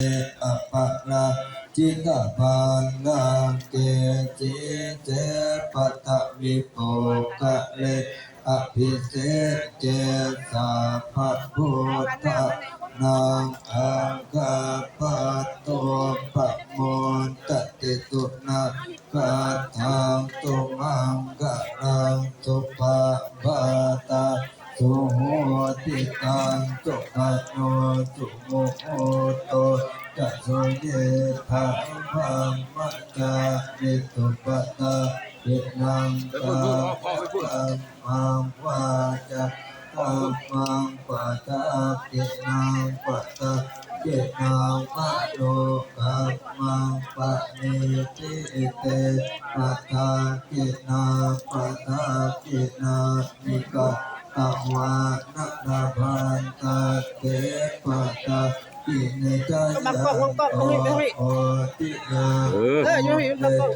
เอะปะนาจิตาปานาเกจิเจปะตะวิโปกะเลอภิเศษเจสาภะพุทธะนางอังคาปะโตปะโมตติตุนาคาทางตุมังกะรังสุปะบาตา สุโหติตังสุขโนสุโมโหโตจะโสเยธาพังมัจจานิตุปะตาเินังกาตังมังวาจาตัมมังปะตาเินังปะตาเินังมะโลกัมมังปะเนติเตปะตาเินังปะตาเินังนิกา ตวานะนาพันตาเตปะตาอิเนจายะบังกล้องบังกล้องบังนี่บังนี่โอติยาเออเอยู่อยู่บังกล้อง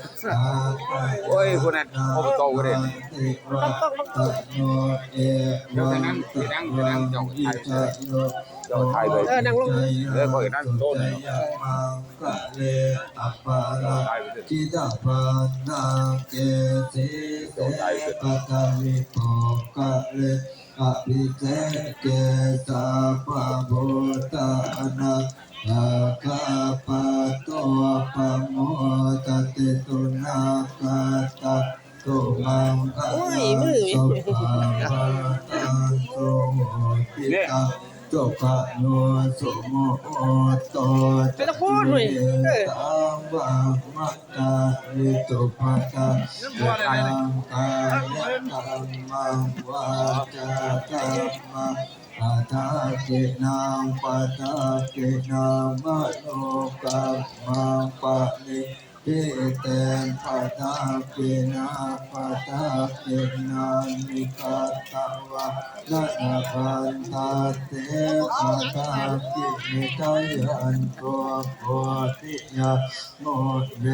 โอ้ยคนนั้นเอาไปเก่าก็ได้ติวะตะโนเอวังตะวังอิจายโยเจ้าไทยไปเออนั่งลงเออเขาเห็นนั่งโต๊ะเลยยะมังกะเลอัปปะระจิตาปานาเกสิเตปะตาวิโปกะเล อภิเษกเกสาปะโบตานาอาคาปะโตปะโมตติตุนาคาตาตุมังคะโอ้ยมือสุภาปะตังตุโหติตา ตุขะโนสุโมโอโตไม่ต้องพูดเว้ยเออตามวังมัตตาลิตุปัตตาตังกายกรรมังวาจากรรมังปัตตาจินังปัตตาจินังมโนกรรมังปะนิ ทิเตนปัตาจินาปัตาจินานิกาตวะนะนาปันตาเตปัตาจินิกายันโตโพธิยาโมเด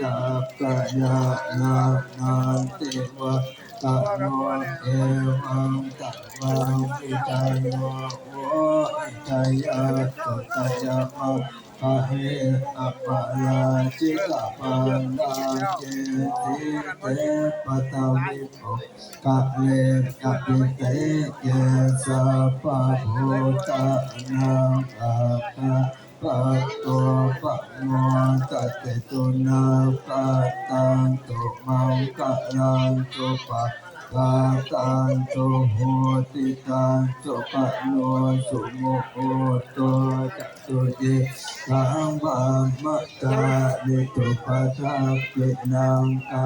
จักกะยานานันติวะตะโนเอวังตะวังวิจายโยโวอิจายะตุตยะมัง ปะเฮอะปะลาจิตะปันดาเจติเตปะตะวิโภกะเลกะปิเตเยสะปะโพตะนังอะกะปะโตปะโมตัตเตตุนาปะตังตุมังกะลังตุปะปะตังตุโหติตังตุปะโนสุโมโหโตจัต ตุเยสังบัมมะตาลิตุปะทัพพินังกะ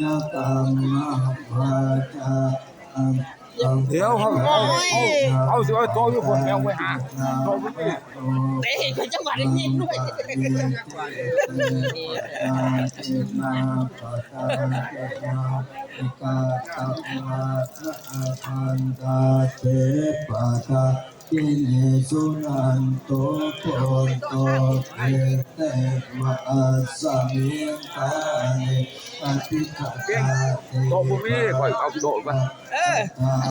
ยะตัมมะวาจาอัมเดี๋ยวเขาเอาเอาเอาสิเอาโต๊ะอยู่คนแมวไปหาโต๊ะไปเตะเขาจังหวะได้ยินด้วยกิเลสุนันโตโพโตเอเตมะอาสามิตานิปฏิฆาเตโต๊ะบ่มีข่อยเอาโต๊ะไปเออ